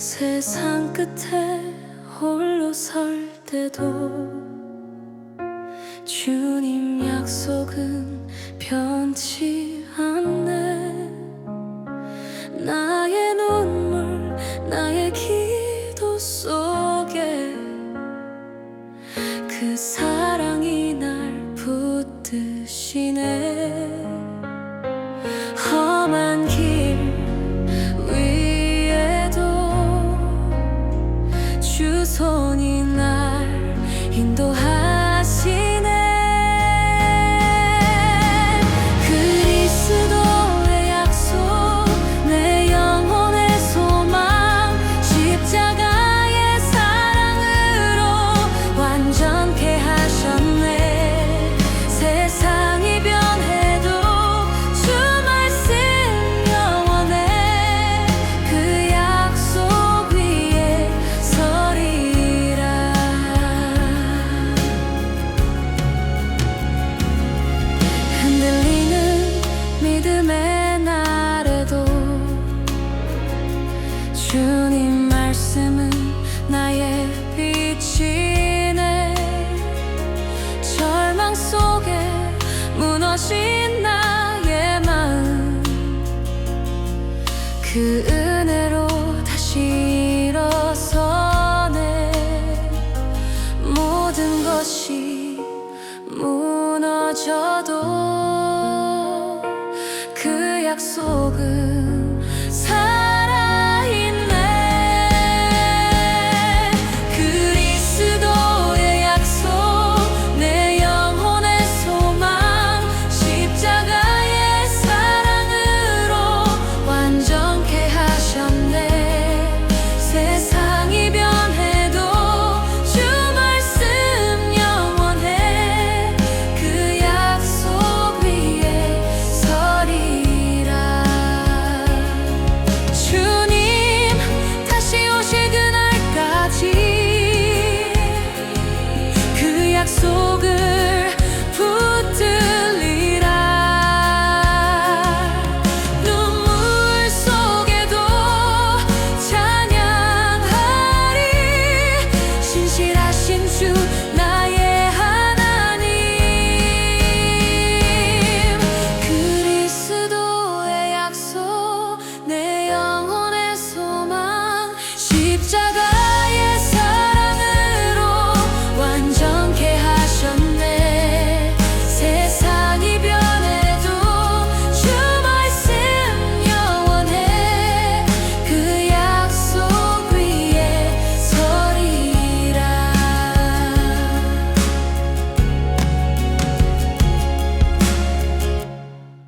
세상 끝에 홀로 설 때도 주님 약속은 변치 않네. 나의 눈물 나의 기도 속에 그사 인도 말씀은 나의 빛이네. 절망 속에 무너진 나의 마음. 그 은혜로 다시 일어서네. 모든 것이 무너져도 그 약속은 so good.